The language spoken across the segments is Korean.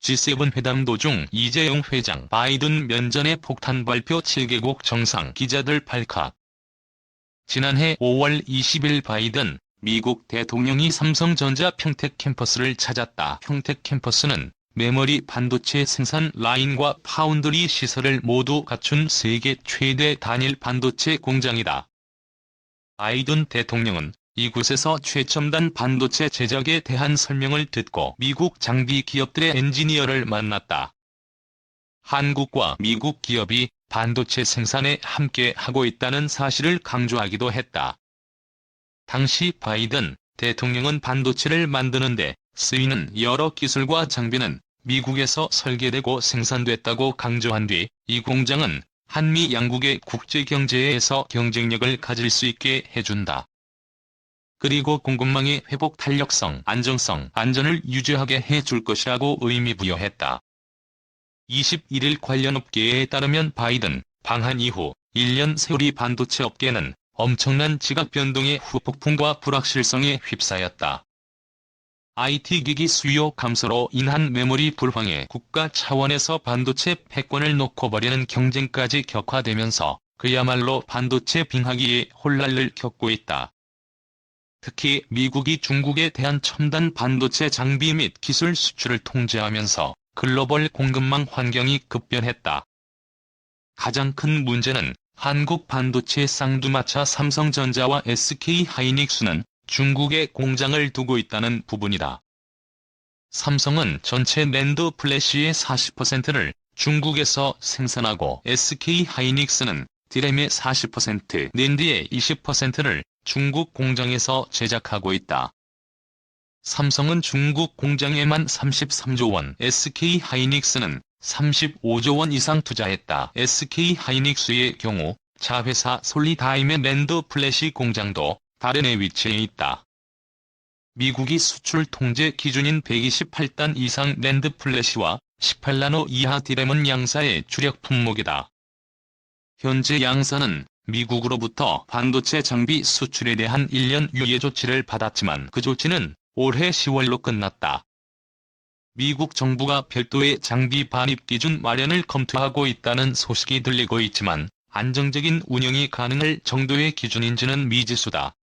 G7 회담 도중 이재용 회장 바이든 면전의 폭탄 발표 7개국 정상 기자들 발칵. 지난해 5월 20일 바이든 미국 대통령이 삼성전자 평택 캠퍼스를 찾았다. 평택 캠퍼스는 메모리 반도체 생산 라인과 파운드리 시설을 모두 갖춘 세계 최대 단일 반도체 공장이다. 바이든 대통령은 이곳에서 최첨단 반도체 제작에 대한 설명을 듣고 미국 장비 기업들의 엔지니어를 만났다. 한국과 미국 기업이 반도체 생산에 함께 하고 있다는 사실을 강조하기도 했다. 당시 바이든 대통령은 반도체를 만드는데 쓰이는 여러 기술과 장비는 미국에서 설계되고 생산됐다고 강조한 뒤 이 공장은 한미 양국의 국제 경제에서 경쟁력을 가질 수 있게 해준다. 그리고 공급망의 회복 탄력성, 안정성, 안전을 유지하게 해줄 것이라고 의미 부여했다. 21일 관련 업계에 따르면 바이든 방한 이후 1년 세월이 반도체 업계는 엄청난 지각 변동의 후폭풍과 불확실성에 휩싸였다. IT 기기 수요 감소로 인한 메모리 불황에 국가 차원에서 반도체 패권을 놓고 버리는 경쟁까지 격화되면서 그야말로 반도체 빙하기의 혼란을 겪고 있다. 특히 미국이 중국에 대한 첨단 반도체 장비 및 기술 수출을 통제하면서 글로벌 공급망 환경이 급변했다. 가장 큰 문제는 한국 반도체 쌍두마차 삼성전자와 SK 하이닉스는 중국에 공장을 두고 있다는 부분이다. 삼성은 전체 랜드 플래시의 40%를 중국에서 생산하고 SK 하이닉스는 디램의 40%, 낸드의 20%를 중국 공장에서 제작하고 있다. 삼성은 중국 공장에만 33조 원, SK 하이닉스는 35조 원 이상 투자했다. SK 하이닉스의 경우 자회사 솔리다임의 랜드 플래시 공장도 다른 해 위치해 있다. 미국이 수출 통제 기준인 128단 이상 랜드 플래시와 18나노 이하 디램은 양사의 주력 품목이다. 현재 양사는 미국으로부터 반도체 장비 수출에 대한 1년 유예 조치를 받았지만 그 조치는 올해 10월로 끝났다. 미국 정부가 별도의 장비 반입 기준 마련을 검토하고 있다는 소식이 들리고 있지만 안정적인 운영이 가능할 정도의 기준인지는 미지수다.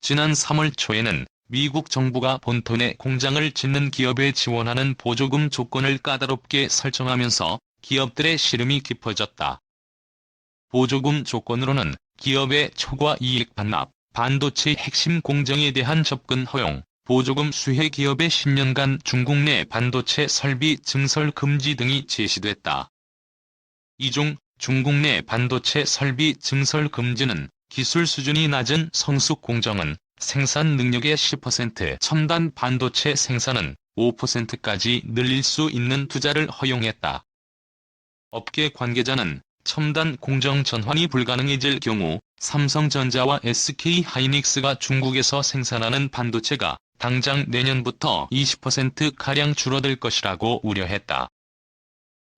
지난 3월 초에는 미국 정부가 본토에 공장을 짓는 기업에 지원하는 보조금 조건을 까다롭게 설정하면서 기업들의 시름이 깊어졌다. 보조금 조건으로는 기업의 초과 이익 반납, 반도체 핵심 공정에 대한 접근 허용, 보조금 수혜 기업의 10년간 중국 내 반도체 설비 증설 금지 등이 제시됐다. 이 중 중국 내 반도체 설비 증설 금지는 기술 수준이 낮은 성숙 공정은 생산 능력의 10%, 첨단 반도체 생산은 5%까지 늘릴 수 있는 투자를 허용했다. 업계 관계자는 첨단 공정 전환이 불가능해질 경우 삼성전자와 SK 하이닉스가 중국에서 생산하는 반도체가 당장 내년부터 20%가량 줄어들 것이라고 우려했다.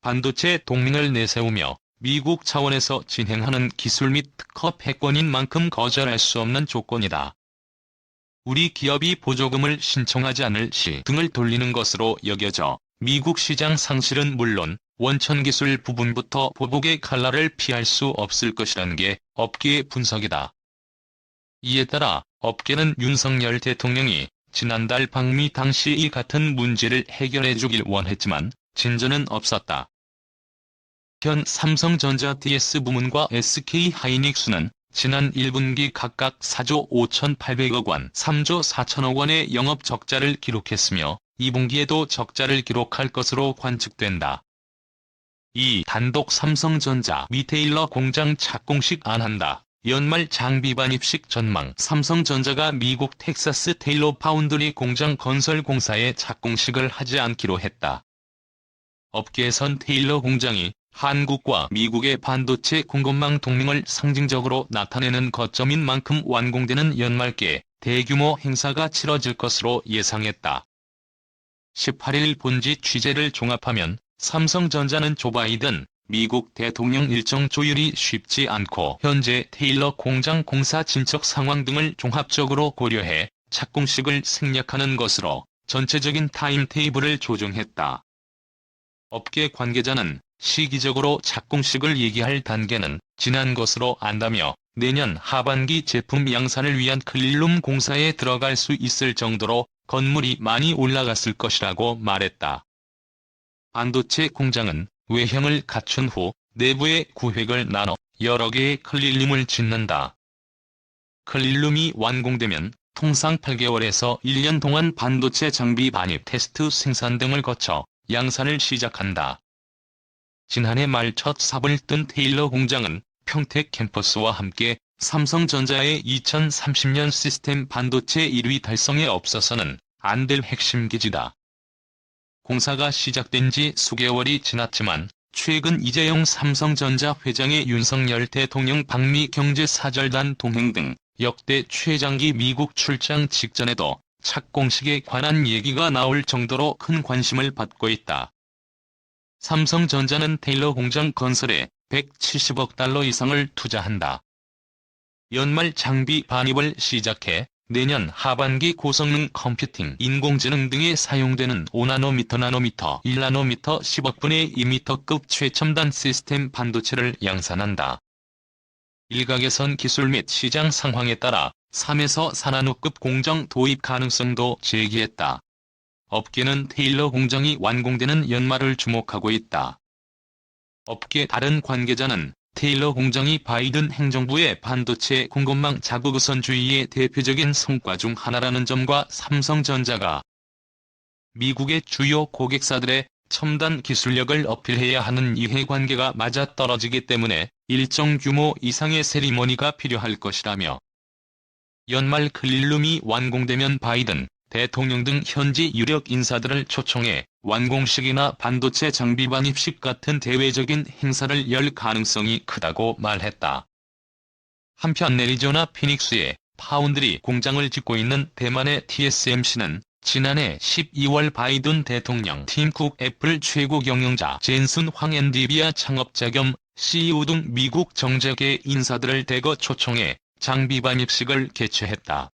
반도체 동맹을 내세우며 미국 차원에서 진행하는 기술 및 특허 패권인 만큼 거절할 수 없는 조건이다. 우리 기업이 보조금을 신청하지 않을 시 등을 돌리는 것으로 여겨져 미국 시장 상실은 물론 원천 기술 부분부터 보복의 칼날을 피할 수 없을 것이라는 게 업계의 분석이다. 이에 따라 업계는 윤석열 대통령이 지난달 방미 당시 이 같은 문제를 해결해 주길 원했지만 진전은 없었다. 현 삼성전자 DS 부문과 SK 하이닉스는 지난 1분기 각각 4조 5,800억 원, 3조 4천억 원의 영업 적자를 기록했으며 2분기에도 적자를 기록할 것으로 관측된다. 이 단독 삼성전자 리테일러 공장 착공식 안 한다. 연말 장비 반입식 전망 삼성전자가 미국 텍사스 테일러 파운드리 공장 건설 공사에 착공식을 하지 않기로 했다. 업계에선 테일러 공장이 한국과 미국의 반도체 공급망 동맹을 상징적으로 나타내는 거점인 만큼 완공되는 연말께 대규모 행사가 치러질 것으로 예상했다. 18일 본지 취재를 종합하면 삼성전자는 조 바이든 미국 대통령 일정 조율이 쉽지 않고 현재 테일러 공장 공사 진척 상황 등을 종합적으로 고려해 착공식을 생략하는 것으로 전체적인 타임테이블을 조정했다. 업계 관계자는 시기적으로 착공식을 얘기할 단계는 지난 것으로 안다며 내년 하반기 제품 양산을 위한 클릴룸 공사에 들어갈 수 있을 정도로 건물이 많이 올라갔을 것이라고 말했다. 반도체 공장은 외형을 갖춘 후 내부의 구획을 나눠 여러 개의 클릴룸을 짓는다. 클릴룸이 완공되면 통상 8개월에서 1년 동안 반도체 장비 반입 테스트 생산 등을 거쳐 양산을 시작한다. 지난해 말 첫 삽을 뜬 테일러 공장은 평택 캠퍼스와 함께 삼성전자의 2030년 시스템 반도체 1위 달성에 없어서는 안 될 핵심 기지다. 공사가 시작된 지 수개월이 지났지만 최근 이재용 삼성전자 회장의 윤석열 대통령 방미 경제사절단 동행 등 역대 최장기 미국 출장 직전에도 착공식에 관한 얘기가 나올 정도로 큰 관심을 받고 있다. 삼성전자는 테일러 공장 건설에 170억 달러 이상을 투자한다. 연말 장비 반입을 시작해 내년 하반기 고성능 컴퓨팅, 인공지능 등에 사용되는 5나노미터, 나노미터, 1나노미터 10억분의 2미터급 최첨단 시스템 반도체를 양산한다. 일각에선 기술 및 시장 상황에 따라 3에서 4나노급 공정 도입 가능성도 제기했다. 업계는 테일러 공장이 완공되는 연말을 주목하고 있다. 업계 다른 관계자는 테일러 공장이 바이든 행정부의 반도체 공급망 자국 우선주의의 대표적인 성과 중 하나라는 점과 삼성전자가 미국의 주요 고객사들의 첨단 기술력을 어필해야 하는 이해관계가 맞아떨어지기 때문에 일정 규모 이상의 세리머니가 필요할 것이라며 연말 클릴룸이 완공되면 바이든 대통령 등 현지 유력 인사들을 초청해 완공식이나 반도체 장비 반입식 같은 대외적인 행사를 열 가능성이 크다고 말했다. 한편 애리조나 피닉스에 파운드리 공장을 짓고 있는 대만의 TSMC는 지난해 12월 바이든 대통령 팀쿡 애플 최고 경영자 젠슨 황 엔디비아 창업자 겸 CEO 등 미국 정재계 인사들을 대거 초청해 장비 반입식을 개최했다.